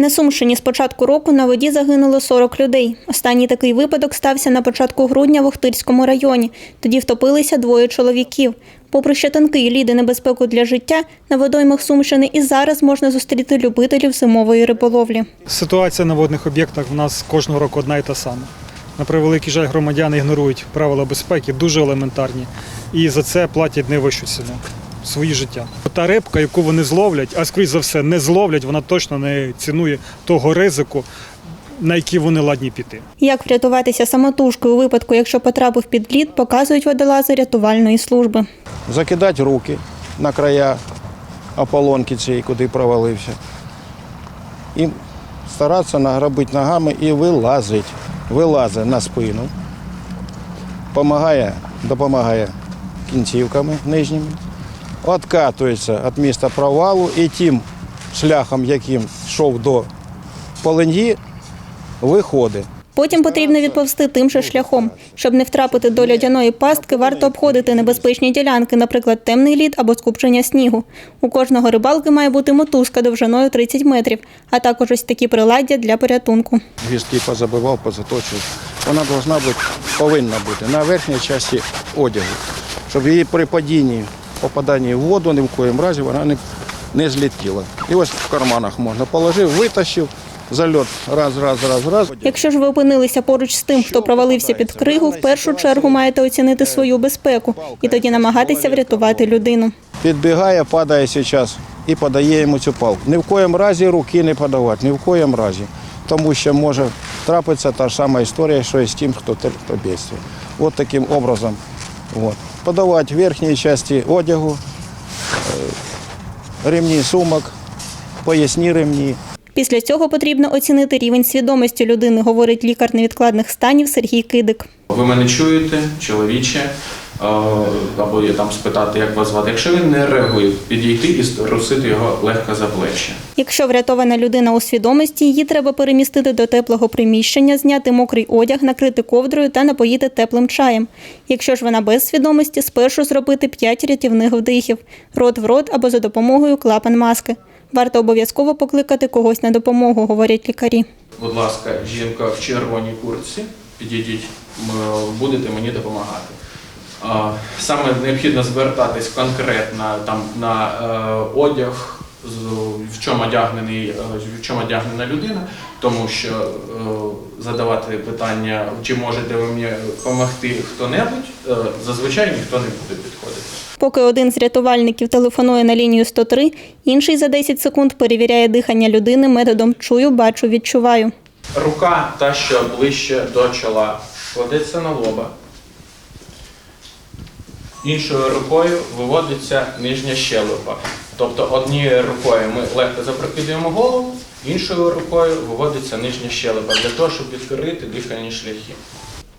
На Сумщині з початку року на воді загинуло 40 людей. Останній такий випадок стався на початку грудня в Охтирському районі. Тоді втопилися двоє чоловіків. Попри ще тонкий лід і небезпеку для життя, на водоймах Сумщини і зараз можна зустріти любителів зимової риболовлі. Ситуація на водних об'єктах в нас кожного року одна і та сама. На превеликий жаль, громадяни ігнорують правила безпеки, дуже елементарні, і за це платять найвищу ціну свої життя. Та рибка, яку вони зловлять, а скоріш за все не зловлять, вона точно не цінує того ризику, на який вони ладні піти. Як врятуватися самотужки у випадку, якщо потрапив під лід, показують водолази рятувальної служби. закидати руки на края ополонки цієї, куди провалився. І старатися награбити ногами і вилазить. Вилазить на спину. Помагає, допомагає кінцівками нижніми. Откатується від міста провалу і тим шляхом, яким йшов до полиньї, виходить. Потім потрібно відповсти тим же шляхом. Щоб не втрапити до льодяної пастки, варто обходити небезпечні ділянки, наприклад, темний лід або скупчення снігу. У кожного рибалки має бути мотузка довжиною 30 метрів, а також ось такі приладдя для порятунку. гвіздки позабивав, позаточив. Вона бути, повинна бути на верхній часті одягу, щоб її при падінні, попаданні в воду ні в коїм разі вона не, не злетіла. І ось в карманах можна положив, витащив, зальот раз, раз, раз, раз. Якщо ж ви опинилися поруч з тим, хто провалився під кригу, в першу чергу маєте оцінити свою безпеку і тоді намагатися врятувати людину. Підбігає, падає зараз і подає йому цю палку. Ні в коїм разі руки не подавати, ні в коїм разі. Тому що може трапитися та ж сама історія, що і з тим, хто терпить бедствие. От таким образом. От. Подавати верхній часті одягу, е, ремні сумок, поясні ремні. Після цього потрібно оцінити рівень свідомості людини, говорить лікар невідкладних станів Сергій Кидик. Ви мене чуєте, чоловіче, або я там спитати, як вас звати. Якщо він не реагує, підійти і струсити його легко за плечі. Якщо врятована людина у свідомості, її треба перемістити до теплого приміщення, зняти мокрий одяг, накрити ковдрою та напоїти теплим чаєм. Якщо ж вона без свідомості, спершу зробити 5 рятівних вдихів рот в рот або за допомогою клапан маски. Варто обов'язково покликати когось на допомогу, говорять лікарі. Будь ласка, жінка в червоній куртці, підійдіть, будете мені допомагати. Саме необхідно звертатись конкретно там на е, одяг, в чому одягнений, е, в чому одягнена людина, тому що е, задавати питання, чи можете ви мені допомогти хто-небудь, е, зазвичай ніхто не буде підходити. Поки один з рятувальників телефонує на лінію 103, інший за 10 секунд перевіряє дихання людини методом чую, бачу, відчуваю. Рука та, що ближче до чола, кладеться на лоба. Іншою рукою виводиться нижня щелепа. Тобто однією рукою ми легко запрокидуємо голову, іншою рукою виводиться нижня щелепа для того, щоб відкрити дихальні шляхи.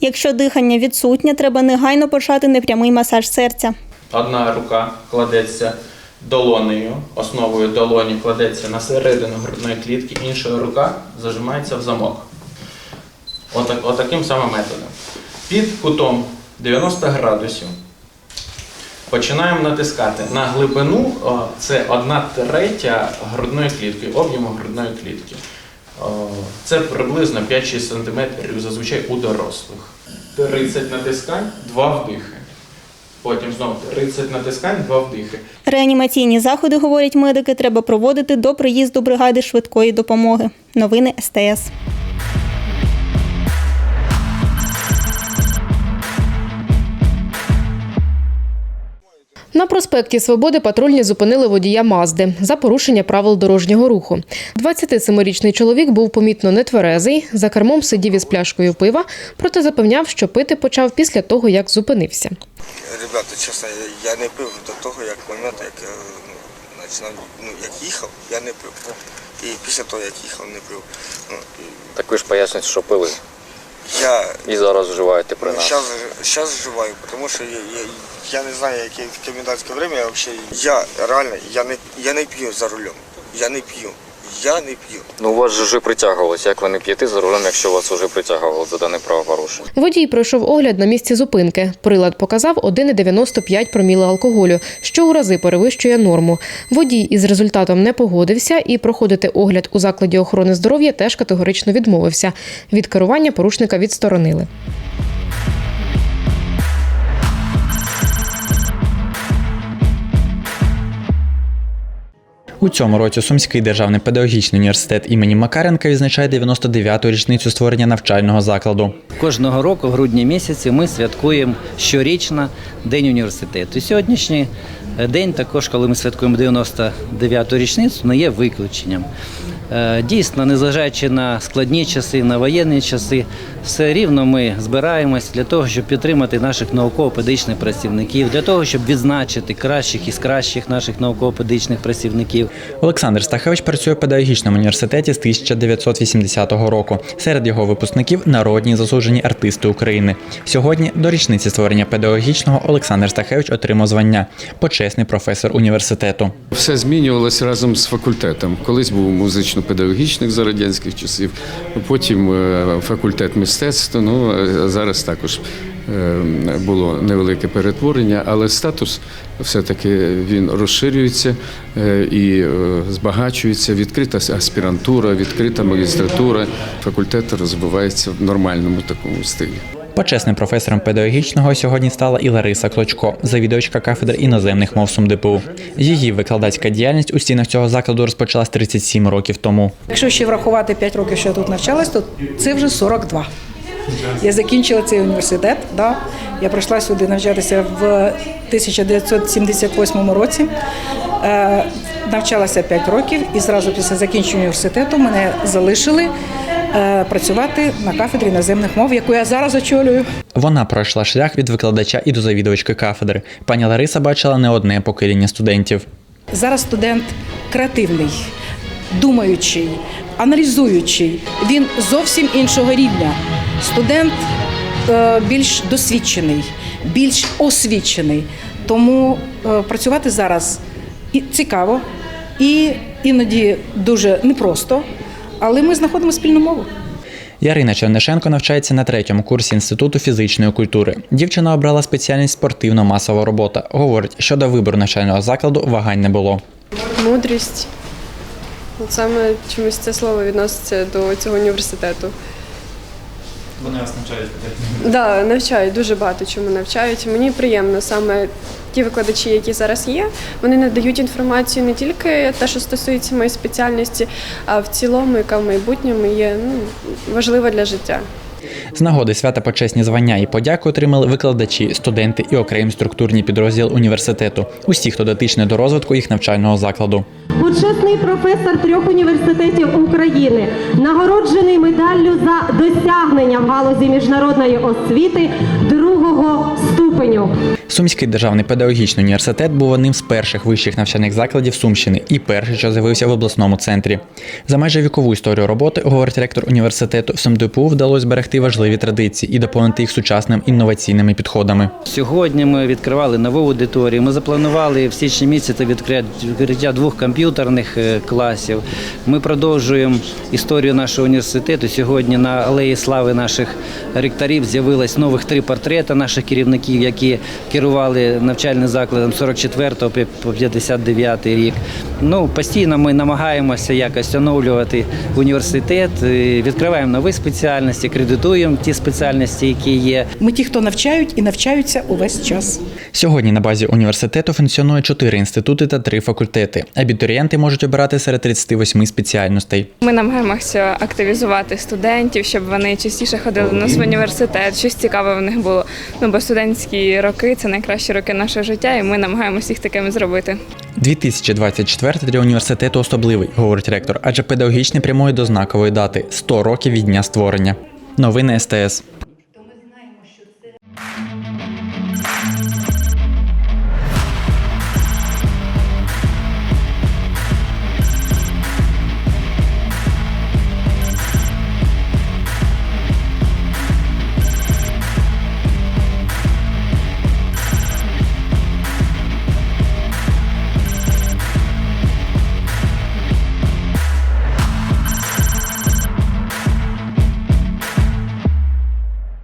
Якщо дихання відсутнє, треба негайно почати непрямий масаж серця. Одна рука кладеться долонею, основою долоні кладеться на середину грудної клітки, інша рука зажимається в замок. Отак, отаким самим методом. Під кутом 90 градусів починаємо натискати на глибину, це одна третя грудної клітки, об'єму грудної клітки. Це приблизно 5-6 см зазвичай у дорослих. 30 натискань, 2 вдихи. Потім знову 30 натискань, 2 вдихи. Реанімаційні заходи, говорять медики, треба проводити до приїзду бригади швидкої допомоги. Новини СТС. На проспекті Свободи патрульні зупинили водія Мазди за порушення правил дорожнього руху. 27-річний чоловік був помітно нетверезий, за кермом сидів із пляшкою пива, проте запевняв, що пити почав після того, як зупинився. Ребята, чесно, я, не пив до того, як момент, як е, ну, починав, ну, як їхав, я не пив. і після того, як їхав, не пив. Ну, і Так ви ж пояснюєте, що пили. Я І зараз вживаєте при нас. зараз, зараз вживаю, тому що я, я, я не знаю, яке комендантське время, я взагалі, я реально, я не, я не п'ю за рулем. Я не п'ю. Я не п'ю. Ну у вас же вже притягувалось. Як ви не п'єте за рулем, якщо вас вже притягувало за дане правопорушення? Водій пройшов огляд на місці зупинки. Прилад показав 1,95 проміла алкоголю, що у рази перевищує норму. Водій із результатом не погодився і проходити огляд у закладі охорони здоров'я теж категорично відмовився. Від керування порушника відсторонили. У цьому році Сумський державний педагогічний університет імені Макаренка відзначає 99-ту річницю створення навчального закладу. Кожного року, в грудні місяці, ми святкуємо щорічно День університету. Сьогоднішній е, день, також, коли ми святкуємо 99-ту річницю, не є виключенням. Е, Дійсно, незважаючи на складні часи, на воєнні часи, все рівно ми збираємось для того, щоб підтримати наших науково-педагогічних працівників, для того, щоб відзначити кращих із кращих наших науково-педагогічних працівників. Олександр Стахевич працює в педагогічному університеті з 1980 року. Серед його випускників народні заслужені артисти України. Сьогодні до річниці створення педагогічного Олександр Стахевич отримав звання почесний професор університету. Все змінювалося разом з факультетом. Колись був музично-педагогічний за радянських часів, потім е, факультет мистецтва. Ну зараз також е, було невелике перетворення, але статус все-таки він розширюється е, і е, збагачується. Відкрита аспірантура, відкрита магістратура. Факультет розвивається в нормальному такому стилі. Почесним професором педагогічного сьогодні стала і Лариса Клочко, завідувачка кафедри іноземних мов СумДПУ. Її викладацька діяльність у стінах цього закладу розпочалась 37 років тому. Якщо ще врахувати 5 років, що я тут навчалась, то це вже 42. Я закінчила цей університет. Да. Я прийшла сюди навчатися в 1978 році. Е, навчалася 5 років і зразу після закінчення університету мене залишили працювати на кафедрі іноземних мов, яку я зараз очолюю. Вона пройшла шлях від викладача і до завідувачки кафедри. Пані Лариса бачила не одне покоління студентів. Зараз студент креативний, думаючий, аналізуючий. Він зовсім іншого рівня. Студент е, більш досвідчений, більш освічений. Тому е, працювати зараз і цікаво, і іноді дуже непросто, але ми знаходимо спільну мову. Ярина Чернишенко навчається на третьому курсі інституту фізичної культури. Дівчина обрала спеціальність спортивно-масова робота. Говорить, що до вибору навчального закладу вагань не було. Мудрість. От саме чомусь це слово відноситься до цього університету. Вони вас навчають. Да, навчають, дуже багато чому навчають. Мені приємно саме ті викладачі, які зараз є, вони надають інформацію не тільки те, що стосується моєї спеціальності, а в цілому, яка в майбутньому є ну, важлива для життя. З нагоди свята почесні звання і подяку отримали викладачі, студенти і окремі структурні підрозділ університету. Усі, хто дотичний до розвитку їх навчального закладу. Почесний професор трьох університетів України, нагороджений медаллю за досягнення в галузі міжнародної освіти другого ступеню. Сумський державний педагогічний університет був одним з перших вищих навчальних закладів Сумщини і перший, що з'явився в обласному центрі. За майже вікову історію роботи, говорить ректор університету, в СумДПУ вдалося зберегти важливі традиції і доповнити їх сучасними інноваційними підходами. Сьогодні ми відкривали нову аудиторію. Ми запланували в січні місяці відкриття відкриття двох комп'ютерних е, класів. Ми продовжуємо історію нашого університету. Сьогодні на алеї слави наших ректорів з'явилось нових три портрети наших керівників, які керували навчальним закладом з 44 по 59 рік. Ну постійно ми намагаємося якось оновлювати університет, відкриваємо нові спеціальності, кредитуємо ті спеціальності, які є. Ми ті, хто навчають і навчаються увесь час. Сьогодні на базі університету функціонує чотири інститути та три факультети. Абітурієнти можуть обирати серед 38 спеціальностей. Ми намагаємося активізувати студентів, щоб вони частіше ходили до нас в університет, щось цікаве в них було. Ну бо студентські роки це найкращі роки нашого життя, і ми намагаємося їх такими зробити. 2024 для університету особливий, говорить ректор, адже педагогічний прямує до знакової дати 100 років від дня створення. Новини СТС.